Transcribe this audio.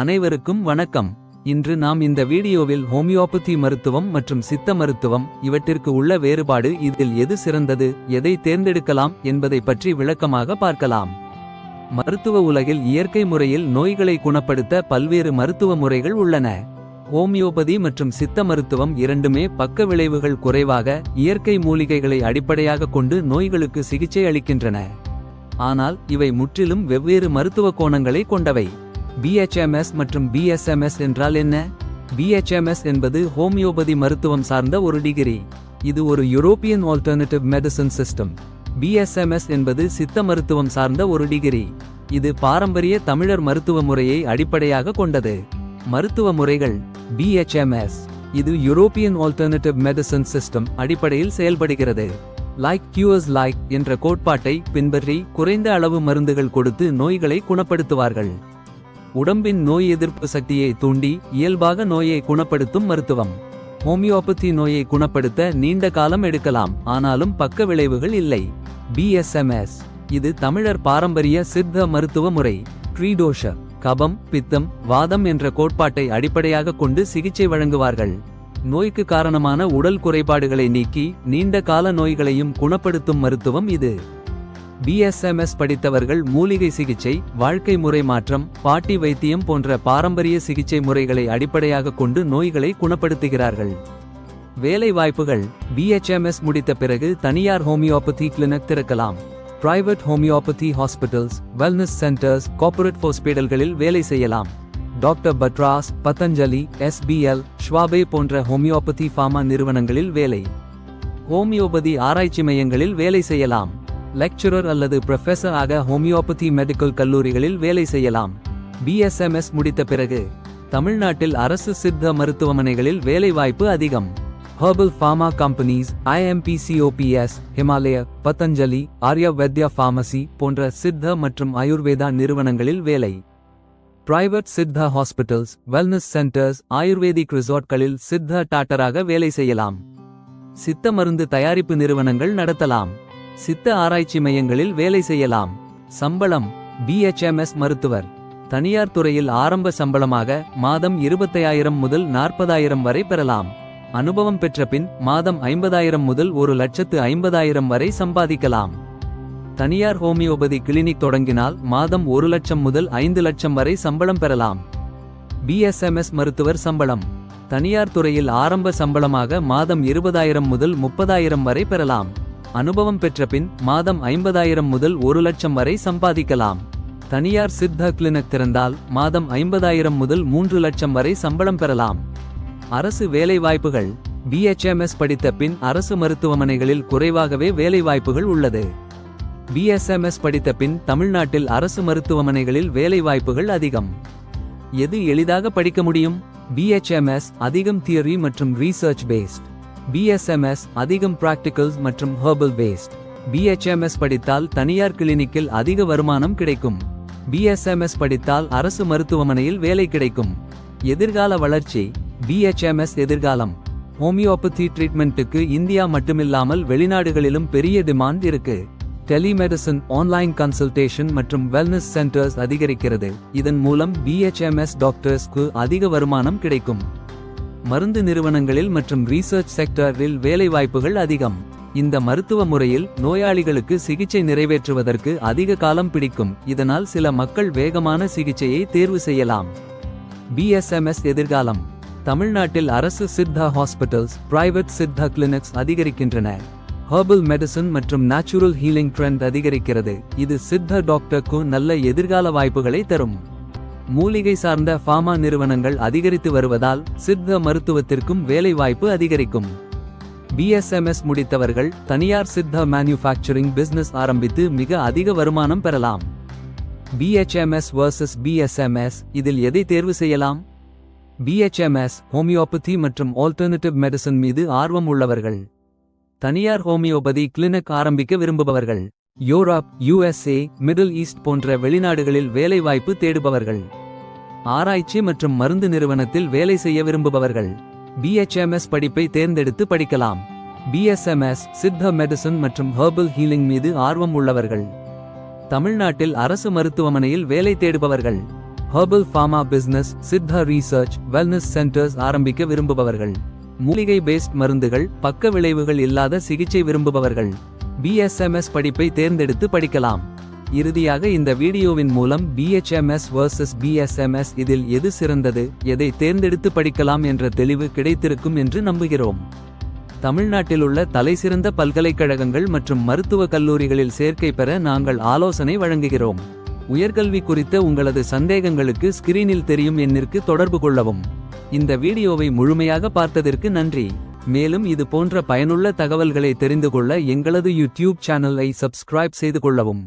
அனைவருக்கும் வணக்கம். இன்று நாம் இந்த வீடியோவில் ஹோமியோபதி மருத்துவம் மற்றும் சித்த மருத்துவம் இவற்றிற்கு உள்ள வேறுபாடு இதில் எது சிறந்தது எதை தேர்ந்தெடுக்கலாம் என்பதை பற்றி விளக்கமாக பார்க்கலாம். மருத்துவ உலகில் இயற்கை முறையில் நோய்களை குணப்படுத்த பல்வேறு மருத்துவ முறைகள் உள்ளன. ஹோமியோபதி மற்றும் சித்த மருத்துவம் இரண்டுமே பக்க விளைவுகள் குறைவாக இயற்கை மூலிகைகளை அடிப்படையாக கொண்டு நோய்களுக்கு சிகிச்சை அளிக்கின்றன. ஆனால் இவை முற்றிலும் வெவ்வேறு மருத்துவ கோணங்களை கொண்டவை. பிஹெச்எம்எஸ் மற்றும் பிஎஸ்எம்எஸ் என்றால் என்ன? பிஹெச்எம்எஸ் என்பது ஹோமியோபதி மருத்துவம் சார்ந்த ஒரு டிகிரி. இது ஒரு European alternative medicine system BSMS என்பது சித்த மருத்துவம் சார்ந்த ஒரு டிகிரி. இது பாரம்பரிய தமிழர் மருத்துவ முறையை அடிப்படையாக கொண்டது. மருத்துவ முறைகள் பிஹெச்எம்எஸ் இது யூரோப்பியன் ஆல்டர்னேட்டிவ் மெடிசன் சிஸ்டம் அடிப்படையில் செயல்படுகிறது. லைக் கியூஸ் லைக் என்ற கோட்பாட்டை பின்பற்றி குறைந்த அளவு மருந்துகள் கொடுத்து நோய்களை குணப்படுத்துவார்கள். உடம்பின் நோய் எதிர்ப்பு சக்தியை தூண்டி இயல்பாக நோயை குணப்படுத்தும் மருத்துவம். ஹோமியோபதி நோயை குணப்படுத்த நீண்ட காலம் எடுக்கலாம் ஆனாலும் பக்க விளைவுகள் இல்லை. பிஎஸ்எம்எஸ் இது தமிழர் பாரம்பரிய சித்த மருத்துவ முறை. ட்ரீடோஷ கபம் பித்தம் வாதம் என்ற கோட்பாட்டை அடிப்படையாக கொண்டு சிகிச்சை வழங்குவார்கள். நோய்க்கு காரணமான உடல் குறைபாடுகளை நீக்கி நீண்ட கால நோய்களையும் குணப்படுத்தும் மருத்துவம் இது. பிஎஸ்எம்எஸ் படித்தவர்கள் மூலிகை சிகிச்சை வாழ்க்கை முறை மாற்றம் பாட்டி வைத்தியம் போன்ற பாரம்பரிய சிகிச்சை முறைகளை அடிப்படையாக கொண்டு நோய்களை குணப்படுத்துகிறார்கள். வேலை வாய்ப்புகள் பிஎச்எம்எஸ் முடித்த பிறகு தனியார் ஹோமியோபதி கிளினிக் திறக்கலாம். Private homeopathy hospitals wellness centres corporate ஹாஸ்பிட்டல்களில் வேலை செய்யலாம். டாக்டர் பட்ராஸ் பதஞ்சலி எஸ்பிஎல் ஷ்வாபே போன்ற ஹோமியோபதி ஃபார்மா நிறுவனங்களில் வேலை. ஹோமியோபதி ஆராய்ச்சி மையங்களில் வேலை செய்யலாம். லெக்சரர் அல்லது ப்ரொஃபசர் ஆக ஹோமியோபதி மெடிக்கல் கல்லூரிகளில் வேலை செய்யலாம். பிஎஸ்எம்எஸ் முடித்த பிறகு தமிழ்நாட்டில் அரசு சித்த மருத்துவமனைகளில் வேலைவாய்ப்பு அதிகம். Herbal pharma companies IMPCOPS Himalaya Patanjali Arya Vaidya pharmacy போன்ற சித்த மற்றும் ஆயுர்வேதா நிறுவனங்களில் வேலை. Private Siddha hospitals wellness centres ayurvedic ரிசார்ட்களில் சித்த டாக்டராக வேலை செய்யலாம். சித்த மருந்து தயாரிப்பு நிறுவனங்கள் நடத்தலாம். சித்த ஆராய்ச்சி மையங்களில் வேலை செய்யலாம். சம்பளம் பிஎச்எம்எஸ் மருத்துவர். தனியார் துறையில் ஆரம்ப சம்பளமாக மாதம் இருபத்தையாயிரம் முதல் நாற்பதாயிரம் வரை பெறலாம். அனுபவம் பெற்ற பின் மாதம் ஐம்பதாயிரம் முதல் ஒரு லட்சத்து ஐம்பதாயிரம் வரை சம்பாதிக்கலாம். தனியார் ஹோமியோபதி கிளினிக் தொடங்கினால் மாதம் ஒரு லட்சம் முதல் ஐந்து லட்சம் வரை சம்பளம் பெறலாம். பிஎஸ்எம்எஸ் மருத்துவர் சம்பளம். தனியார் துறையில் ஆரம்ப சம்பளமாக மாதம் இருபதாயிரம் முதல் முப்பதாயிரம் வரை பெறலாம். அனுபவம் பெற்ற பின் மாதம் ஐம்பதாயிரம் முதல் ஒரு லட்சம் வரை சம்பாதிக்கலாம். தனியார் சித்த கிளினிக் திறந்தால் மாதம் ஐம்பதாயிரம் முதல் மூன்று லட்சம் வரை சம்பளம் பெறலாம். அரசு வேலைவாய்ப்புகள் பிஎச்எம்எஸ் படித்த பின் அரசு மருத்துவமனைகளில் குறைவாகவே வேலைவாய்ப்புகள் உள்ளது. பிஎஸ்எம்எஸ் படித்த பின் தமிழ்நாட்டில் அரசு மருத்துவமனைகளில் வேலைவாய்ப்புகள் அதிகம். எது எளிதாக படிக்க முடியும்? பிஎச்எம்எஸ் அதிகம் தியரி மற்றும் ரீசர்ச் பேஸ்ட் பிஎஸ்எம்எஸ் அதிகம் பிராக்டிகல்ஸ் மற்றும் ஹெர்பல் பேஸ்ட் பிஹெச்எம்எஸ் படித்தால் தனியார் கிளினிக்கில் அதிக வருமானம் கிடைக்கும். பிஎஸ்எம்எஸ் படித்தால் அரசு மருத்துவமனையில் வேலை கிடைக்கும். எதிர்கால வளர்ச்சி பிஹெச்எம்எஸ் எதிர்காலம். ஹோமியோபதி ட்ரீட்மெண்ட்டுக்கு இந்தியா மட்டுமில்லாமல் வெளிநாடுகளிலும் பெரிய டிமாண்ட் இருக்கு. டெலிமெடிசன் ஆன்லைன் கன்சல்டேஷன் மற்றும் வெல்னஸ் சென்டர்ஸ் அதிகரிக்கிறது. இதன் மூலம் பிஎச்எம்எஸ் டாக்டர்ஸ்க்கு அதிக வருமானம் கிடைக்கும். மருந்து நிறுவனங்களில் மற்றும் ரீசர்ச் செக்டரில் வேலைவாய்ப்புகள் அதிகம். இந்த மருத்துவ முறையில் நோயாளிகளுக்கு சிகிச்சை நிறைவேற்றுவதற்கு அதிக காலம் பிடிக்கும். இதனால் சில மக்கள் வேகமான சிகிச்சையை தேர்வு செய்யலாம். பிஎஸ்எம்எஸ் எதிர்காலம். தமிழ்நாட்டில் அரசு Siddha hospitals private Siddha clinics அதிகரிக்கின்றன. ஹெர்பல் மெடிசன் மற்றும் நேச்சுரல் ஹீலிங் ட்ரெண்ட் அதிகரிக்கிறது. இது சித்த டாக்டருக்கு நல்ல எதிர்கால வாய்ப்புகளை தரும். மூலிகை சார்ந்த ஃபார்மா நிறுவனங்கள் அதிகரித்து வருவதால் சித்த மருத்துவத்திற்கும் வேலைவாய்ப்பு அதிகரிக்கும். பிஎஸ்எம்எஸ் முடித்தவர்கள் தனியார் சித்த மேனுஃபேக்சரிங் பிசினஸ் ஆரம்பித்து மிக அதிக வருமானம் பெறலாம். பிஎச்எம்எஸ் வர்சஸ் பிஎஸ்எம்எஸ் இதில் எதை தேர்வு செய்யலாம்? பிஎச்எம்எஸ் ஹோமியோபதி மற்றும் ஆல்டர்னேட்டிவ் மெடிசன் மீது ஆர்வம் உள்ளவர்கள். தனியார் ஹோமியோபதி கிளினிக் ஆரம்பிக்க விரும்புபவர்கள். யூரோப் யுஎஸ்ஏ மிடில் ஈஸ்ட் போன்ற வெளிநாடுகளில் வேலைவாய்ப்பு தேடுபவர்கள். ஆராய்ச்சி மற்றும் மருந்து நிறுவனத்தில் வேலை செய்ய விரும்புபவர்கள். பிஎச்எம்எஸ் படிப்பை தேர்ந்தெடுத்து படிக்கலாம். பிஎஸ்எம்எஸ் சித்த மெடிசன் மற்றும் ஹெர்பல் ஹீலிங் மீது ஆர்வம் உள்ளவர்கள். தமிழ்நாட்டில் அரசு மருத்துவமனையில் வேலை தேடுபவர்கள். Herbal pharma business Siddha research wellness centres ஆரம்பிக்க விரும்புபவர்கள். மூலிகை பேஸ்ட் மருந்துகள் பக்க விளைவுகள் இல்லாத சிகிச்சை விரும்புபவர்கள். பிஎஸ்எம்எஸ் படிப்பை தேர்ந்தெடுத்து படிக்கலாம். இறுதியாக இந்த வீடியோவின் மூலம் பிஹெச்எம்எஸ் வர்சஸ் பிஎஸ்எம்எஸ் இதில் எது சிறந்தது எதை தேர்ந்தெடுத்து படிக்கலாம் என்ற தெளிவு கிடைத்திருக்கும் என்று நம்புகிறோம். தமிழ்நாட்டிலுள்ள தலைசிறந்த பல்கலைக்கழகங்கள் மற்றும் மருத்துவக் கல்லூரிகளில் சேர்க்கை பெற நாங்கள் ஆலோசனை வழங்குகிறோம். உயர்கல்வி குறித்த உங்களது சந்தேகங்களுக்கு ஸ்கிரீனில் தெரியும் எண்ணிற்கு தொடர்பு கொள்ளவும். இந்த வீடியோவை முழுமையாக பார்த்ததற்கு நன்றி. மேலும் இது போன்ற பயனுள்ள தகவல்களை தெரிந்து கொள்ள எங்களது யூடியூப் சேனலை சப்ஸ்கிரைப் செய்து கொள்ளவும்.